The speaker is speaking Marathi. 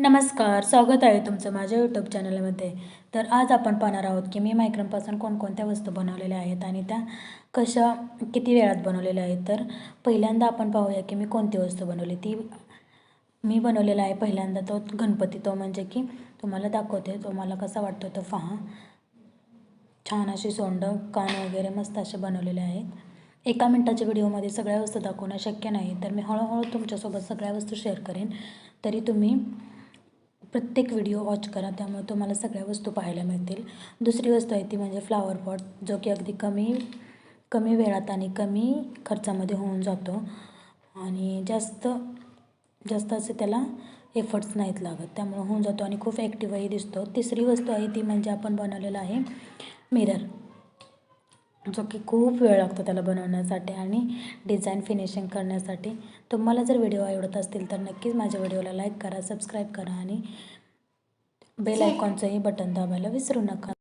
नमस्कार स्वागत आहे तुमचं माझ्या यूट्यूब चॅनलमध्ये तर आज आपण पाहणार आहोत की मी मायक्रमपासून कोणकोणत्या वस्तू बनवलेल्या आहेत आणि त्या कशा किती वेळात बनवलेल्या आहेत. तर पहिल्यांदा आपण पाहूया की मी कोणती वस्तू बनवली. ती मी बनवलेला आहे पहिल्यांदा तो गणपती. तो म्हणजे की तुम्हाला दाखवते तो मला कसा वाटतो तो पहा. छान अशी सोंड कान वगैरे मस्त असे बनवलेले आहेत. एका मिनटाच्या व्हिडिओमध्ये सगळ्या वस्तू दाखवणं शक्य नाही. तर मी हळूहळू तुमच्यासोबत सगळ्या वस्तू शेअर करेन. तरी तुम्ही प्रत्येक व्हिडिओ वॉच करा त्यामुळे तुम्हाला सगळ्या वस्तू पाहायला मिळतील. दुसरी वस्तू आहे ती म्हणजे फ्लावर पॉट जो की अगदी कमी कमी वेळात आणि कमी खर्चामध्ये होऊन जातो. आणि जास्त जास्त असे त्याला एफर्ट्स नाहीत लागत त्यामुळे होऊन जातो आणि खूप ॲक्टिव्हही दिसतो. तिसरी वस्तू आहे ती म्हणजे आपण बनवलेलं आहे मिरर जो की खूप वेळ लागतो त्याला बनवण्यासाठी आणि डिझाईन फिनिशिंग करण्यासाठी. तुम्हाला जर व्हिडिओ आवडत असतील तर नक्कीच माझ्या व्हिडिओला लाईक करा सबस्क्राईब करा आणि बेल आयकॉनचंही बटन दाबायला विसरू नका.